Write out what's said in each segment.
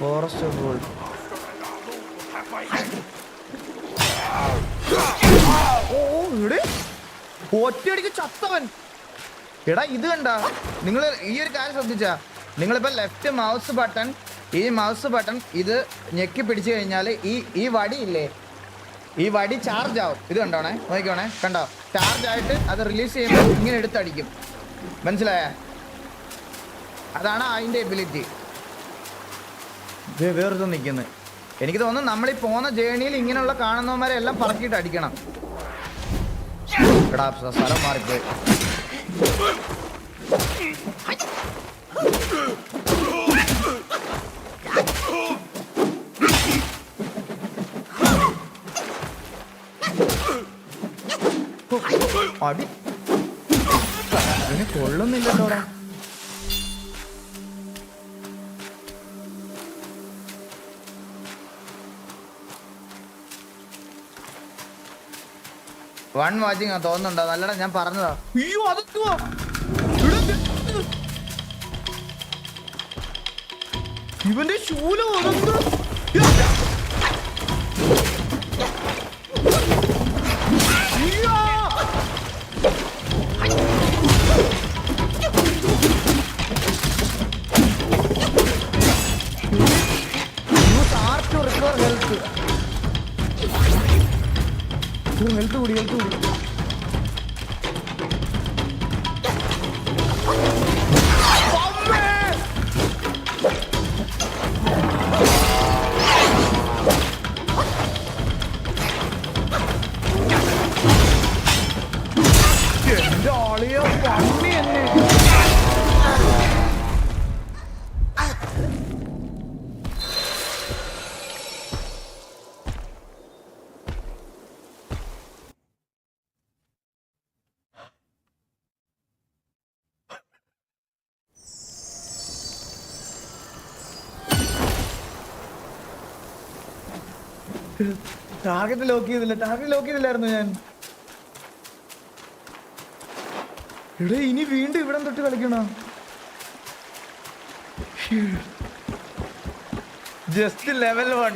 Forest gold. ഒറ്റയടിക്ക് ചത്തവൻ. എടാ ഇത് കണ്ട. നിങ്ങൾ ഈ ഒരു കാര്യം ശ്രദ്ധിച്ചാ. നിങ്ങളിപ്പോ ലെഫ്റ്റ് മൗസ് ബട്ടൺ ഈ മൗസ് ബട്ടൺ ഇത് ഞെക്കി പിടിച്ചു കഴിഞ്ഞാൽ ഈ ഈ വടി ഇല്ലേ ഈ വടി ചാർജ് ആവും. ഇത് കണ്ടോണേ? നോക്കിക്കോണേ. കണ്ടോ? ചാർജ് ആയിട്ട് അത് റിലീസ് ചെയ്യുമ്പോൾ ഇങ്ങനെ എടുത്തടിക്കും. മനസ്സിലായ? അതാണ് അതിന്റെ എബിലിറ്റി വേറൊരു നിൽക്കുന്നത് എനിക്ക് തോന്നുന്നു നമ്മൾ ഈ പോകുന്ന ജേണിയിൽ ഇങ്ങനെയുള്ള കാണുന്നവന്മാരെ എല്ലാം പറക്കിയിട്ട് അടിക്കണം. എടാ സ്ഥ- സ്ഥലം മാറിപ്പോയി. അടി. കൊള്ളുന്നില്ലല്ലോടാ. വൺ വാച്ചിങ് തോന്നുന്നുണ്ടോ? നല്ലടാ ഞാൻ പറഞ്ഞതാ. അയ്യോ അതെന്തുവാ? ഇവന്റെ ശൂലം അതെന്താ? இவங்க எழுத்து கூடி எழுத்து கூடி ടാർഗറ്റ് ലോക്ക് ചെയ്തില്ല. ടാർഗറ്റ് ലോക്ക് ചെയ്തില്ലായിരുന്നു ഞാൻ. ഇവിടെ ഇനി വീണ്ടും ഇവിടെ തൊട്ട് കളിക്കണോ? Just level one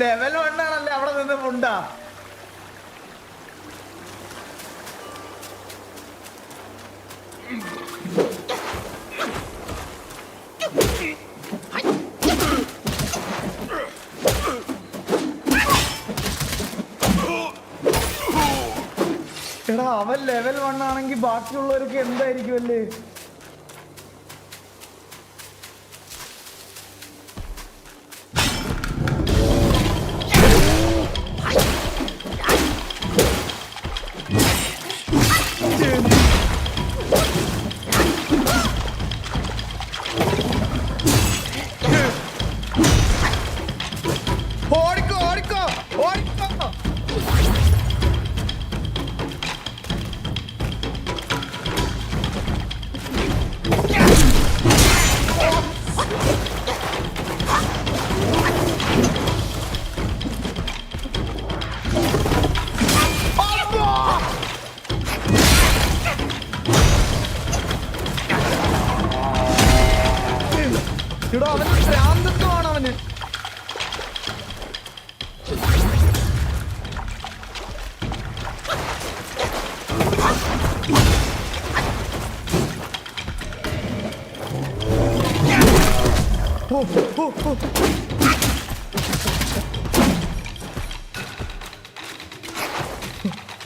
level one ആണല്ലേ അവിടെ നിന്ന് മുണ്ടാ? എടാ അവൻ ലെവൽ വൺ ആണെങ്കിൽ ബാക്കിയുള്ളവരൊക്കെ എന്തായിരിക്കും അല്ലേ?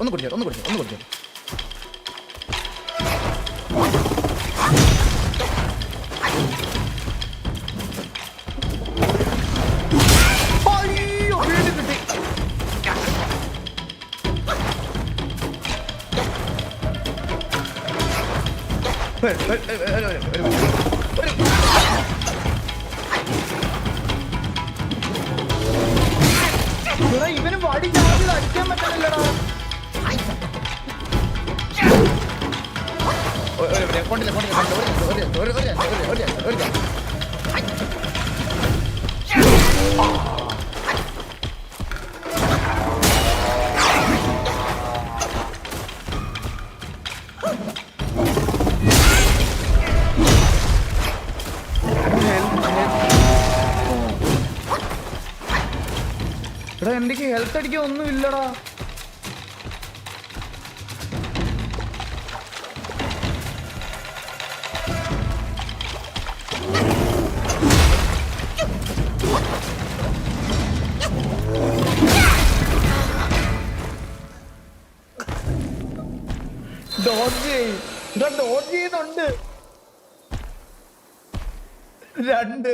ഒന്ന് കുടിച്ചോ ഒന്ന് കുടിച്ചോ ഒന്ന് കുടിച്ചോ ഒരു ഒരു ഒരു ഒരു അടിച്ച ആദ്യം അടിക്കാൻ പറ്റണില്ലടാ കൊണ്ടില്ല കൊണ്ടില്ല ഒരു ഒരു ഒരു ഒരു ഒരു ഒരു എടാ എന്റെ ഹെൽത്ത് അടിക്കാൻ ഒന്നും ഇല്ലടാ. ചെയ്യുന്നുണ്ട്. രണ്ട്.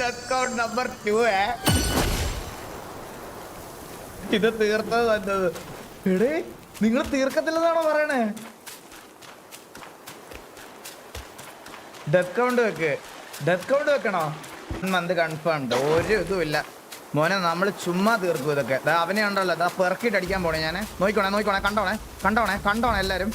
ഡെസ്കൗണ്ട് നമ്പർ ടു ഏ. ഇത് തീർത്തത് നല്ലത്. എടേ നിങ്ങൾ തീർക്കത്തില്ലെന്നാണോ പറയണേ? ഡെത്ത് കൗണ്ട് വെക്ക്. ഡെത്ത് കൗണ്ട് വെക്കണോ? മന്ത് കൺഫേംഡ് ഒരു ഇതുമില്ല മോനെ നമ്മൾ ചുമ്മാ തീർക്കും ഇതൊക്കെ. അവനെ ഉണ്ടല്ലോ. അതാ പെറുക്കിട്ട് അടിക്കാൻ പോണേ ഞാൻ നോക്കണേ നോക്കണേ കണ്ടോണേ? കണ്ടോണേ? കണ്ടോണേ എല്ലാരും?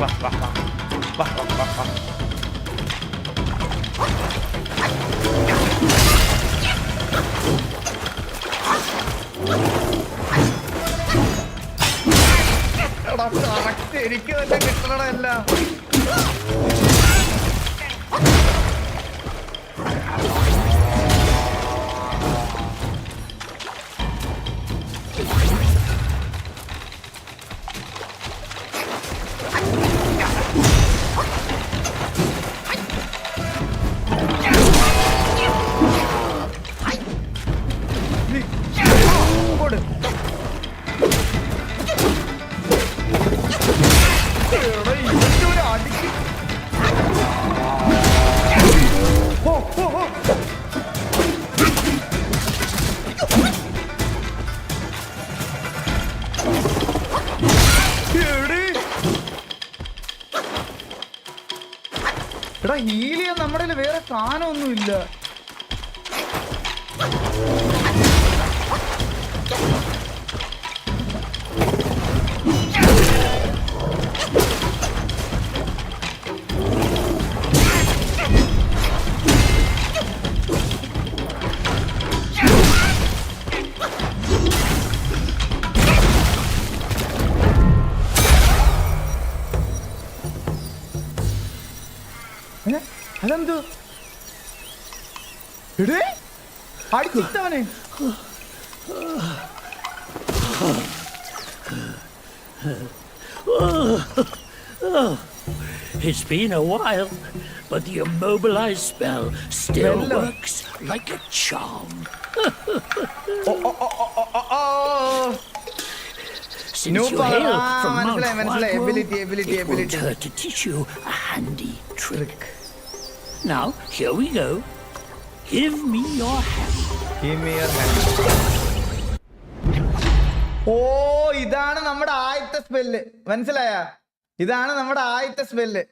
വാ വാ വാ വാ വാ വാ വാ എനിക്ക് തന്നെ കിട്ടണടാ എല്ലാം. എടാ ഹീലിയ നമ്മുടെ വേറെ സാധനമൊന്നുമില്ല. ನಮ್ದು ಇಡೀ ಹಾಡಿ ಸಿಗ್ತಾವನೆ It's been a while, but the immobilized spell still works like a charm. oh, oh, oh, oh, oh, oh. Since no you hail from Mount Quagwell, it will turn to teach you a handy trick. trick. Now, here we go. Give me your hand. Give me your hand. ഓ ഇതാണ് നമ്മുടെ ആദ്യത്തെ spell മനസ്സിലായ? ഇതാണ് നമ്മുടെ ആദ്യത്തെ spell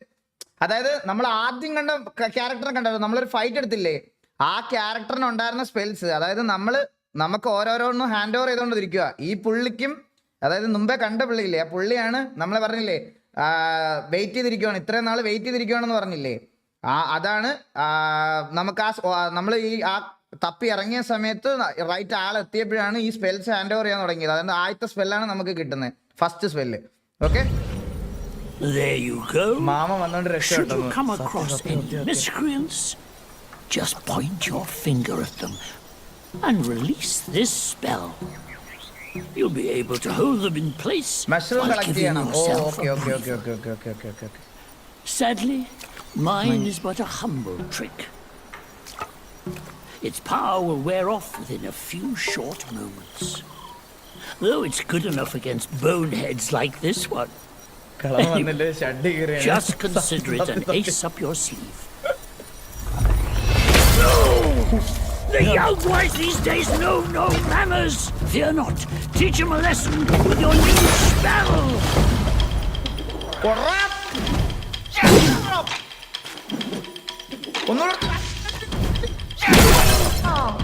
അതായത് നമ്മൾ ആദ്യം കണ്ട ക്യാരക്ടറെ കണ്ടല്ലോ. നമ്മളൊരു ഫൈറ്റ് എടുത്തില്ലേ? ആ ക്യാരക്ടറിന് ഉണ്ടായിരുന്ന സ്പെൽസ് അതായത് നമ്മൾ നമുക്ക് ഓരോരോന്നും ഹാൻഡ് ഓവർ ചെയ്തുകൊണ്ടിരിക്കുക ഈ പുള്ളിക്കും അതായത് മുമ്പേ കണ്ട പുള്ളിയില്ലേ? ആ പുള്ളിയാണ് നമ്മളെ പറഞ്ഞില്ലേ? വെയിറ്റ് ചെയ്തിരിക്കുവാണ്. ഇത്രയും നാൾ വെയിറ്റ് ചെയ്തിരിക്കുവാണെന്ന് പറഞ്ഞില്ലേ? ആ അതാണ് നമുക്ക് ആ നമ്മൾ ഈ ആ തപ്പി ഇറങ്ങിയ സമയത്ത് റൈറ്റ് ആൾ എത്തിയപ്പോഴാണ് ഈ സ്പെൽസ് ഹാൻഡ് ഓവർ ചെയ്യാൻ തുടങ്ങിയത്. അതുകൊണ്ട് ആദ്യത്തെ സ്പെല്ലാണ് നമുക്ക് കിട്ടുന്നത്. First spell okay. മാമ വന്നോണ്ട് Should you come രക്ഷപ്പെട്ടു across any miscreants, just point your finger at them and release this spell. You'll be able to hold them in place mushroom while collect giving ചെയ്യണം oh yourself okay a okay okay breather. Okay okay okay okay okay Sadly, Mine is but a humble trick. Its power will wear off within a few short moments. Though it's good enough against boneheads like this one. Just consider it an ace up your sleeve. No! The young boys these days know no manners! Fear not, teach them a lesson with your new spell! 오늘 어.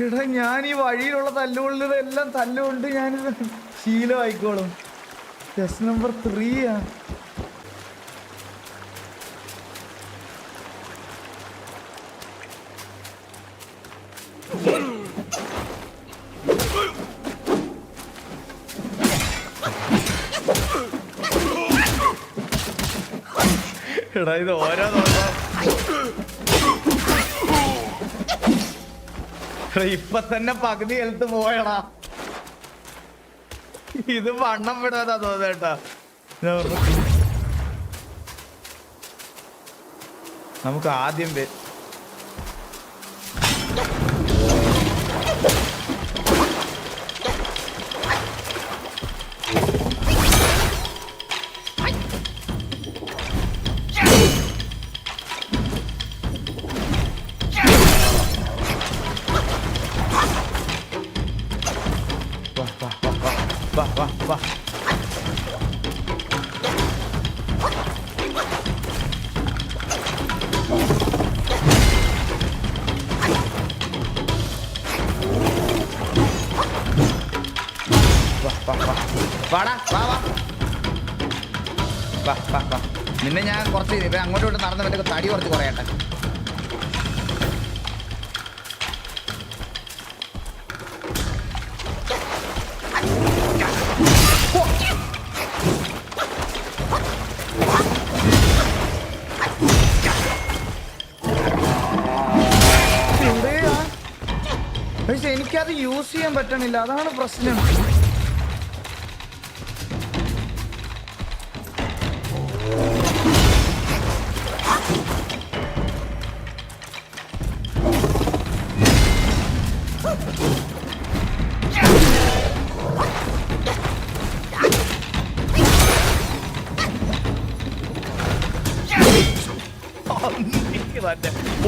എടാ ഞാൻ ഈ വഴിയിലുള്ള തല്ലുകൊള്ളുന്നത് എല്ലാം തല്ലുകൊണ്ട് ഞാനിത് ശീലമായിക്കോളും. Test number ത്രീയാ എടാ ഇത് ഓരോ ദിവസം ഇപ്പൊ തന്നെ പകുതി ഹെൽത്ത് പോയടാ. ഇത് വണ്ണം വിടാതാ തോന്നേട്ടാ നമുക്ക് ആദ്യം വാ. വാടാ വാ വാ. വാ വാ വാ. നിന്നെ ഞാൻ കുറച്ച് ഇപ്പം അങ്ങോട്ടും ഇവിടെ നടന്ന് മറ്റേ തടി കുറച്ച് കുറയട്ടെ. യൂസ് ചെയ്യാൻ പറ്റണില്ല. അതാണ് പ്രശ്നം.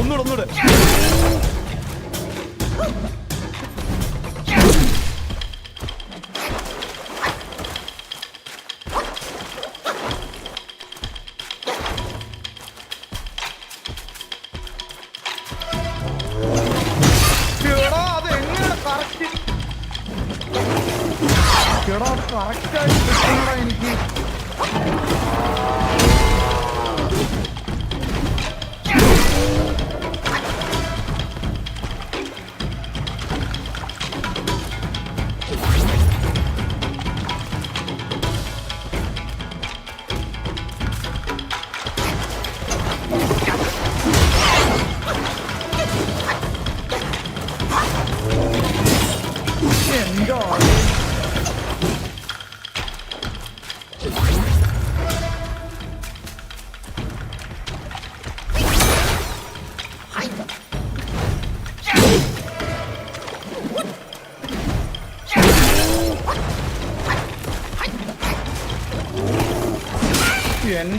ഒന്നൂടെ ഒന്നുകൂടെ എടാ കറക്റ്റായിട്ട് എനിക്ക്.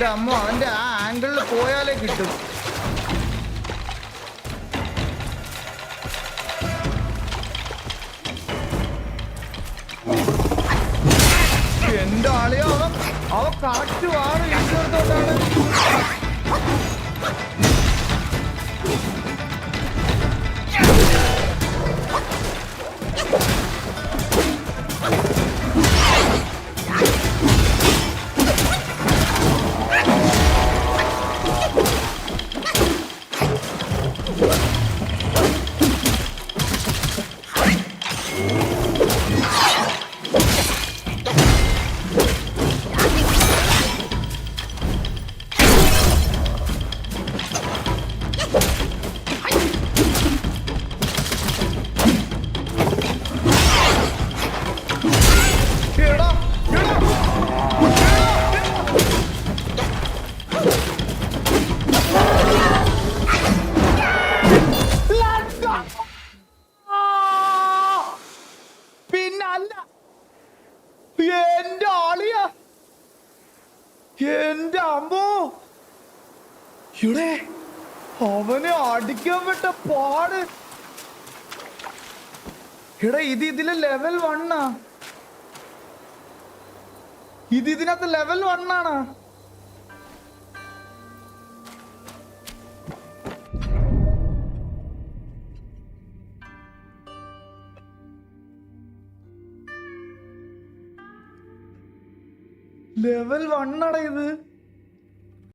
എന്റെ അമ്മ അവന്റെ ആ ആംഗിളിൽ പോയാലേ കിട്ടും. എന്റെ ആളിയോ അവൻ? അവ കറക്റ്റ് വാറ് ഇടിച്ചെടുത്തോട്ടാണ് എന്റെ ഇവിടെ അവനെ അടിക്കാൻ വിട്ട പാട്. എടാ ഇത് ഇതിലെ ലെവൽ വണ്ണാ ഇത് ഇതിനകത്ത് ലെവൽ വണ്ണാണ് ലെവൽ വണ്ണാടാ ഇത്.